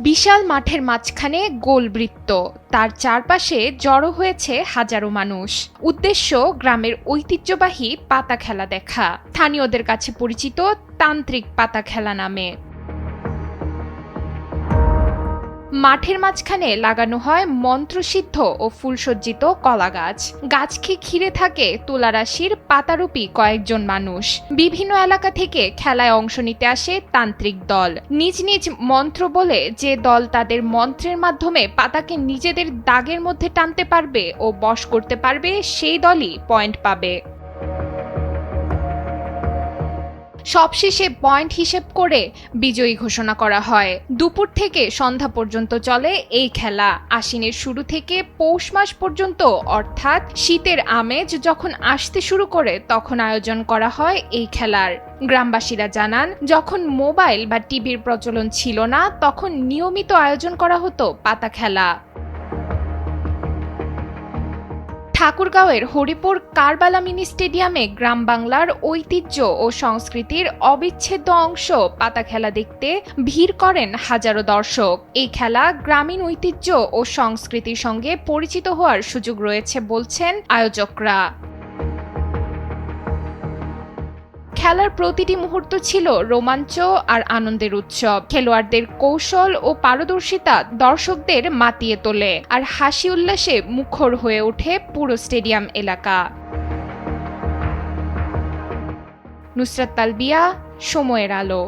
বিশাল মাঠের মাঝখানে গোলবৃত্ত। তার চারপাশে জড়ো হয়েছে হাজারো মানুষ। উদ্দেশ্য গ্রামের ঐতিহ্যবাহী পাতা খেলা দেখা। স্থানীয়দের কাছে পরিচিত তান্ত্রিক পাতা খেলা নামে। মাঠের মাঝখানে লাগানো হয় মন্ত্রসিদ্ধ ও ফুলসজ্জিত কলা গাছ গাছকে ঘিরে থাকে তুলারাশির পাতারূপী কয়েকজন মানুষ। বিভিন্ন এলাকা থেকে খেলায় অংশ নিতে আসে তান্ত্রিক দল। নিজ নিজ মন্ত্র বলে যে দল তাদের মন্ত্রের মাধ্যমে পাতাকে নিজেদের দাগের মধ্যে টানতে পারবে ও বশ করতে পারবে, সেই দলই পয়েন্ট পাবে। সবশেষে পয়েন্ট হিসেব করে বিজয়ী ঘোষণা করা হয়। দুপুর থেকে সন্ধ্যা পর্যন্ত চলে এই খেলা। আশ্বিনের শুরু থেকে পৌষ মাস পর্যন্ত, অর্থাৎ শীতের আমেজ যখন আসতে শুরু করে, তখন আয়োজন করা হয় এই খেলার। গ্রামবাসীরা জানান, যখন মোবাইল বা টিভির প্রচলন ছিল না, তখন নিয়মিত আয়োজন করা হতো পাতা খেলা। ঠাকুরগাঁওয়ের হরিপুর কারবালা মিনি স্টেডিয়ামে গ্রাম বাংলার ঐতিহ্য ও সংস্কৃতির অবিচ্ছেদ্য অংশ পাতা খেলা দেখতে ভিড় করেন হাজারো দর্শক। এই খেলা গ্রামীণ ঐতিহ্য ও সংস্কৃতির সঙ্গে পরিচিত হওয়ার সুযোগ রয়েছে বলছেন আয়োজকরা। খেলার প্রতিটি মুহূর্ত ছিল রোমাঞ্চ আর আনন্দের উৎসব। খেলোয়াড়দের কৌশল ও পারদর্শিতা দর্শকদের মাতিয়ে তোলে আর হাসি উল্লাসে মুখর হয়ে ওঠে পুরো স্টেডিয়াম এলাকা। নুসরাত তালবিয়া, সময়ের আলো।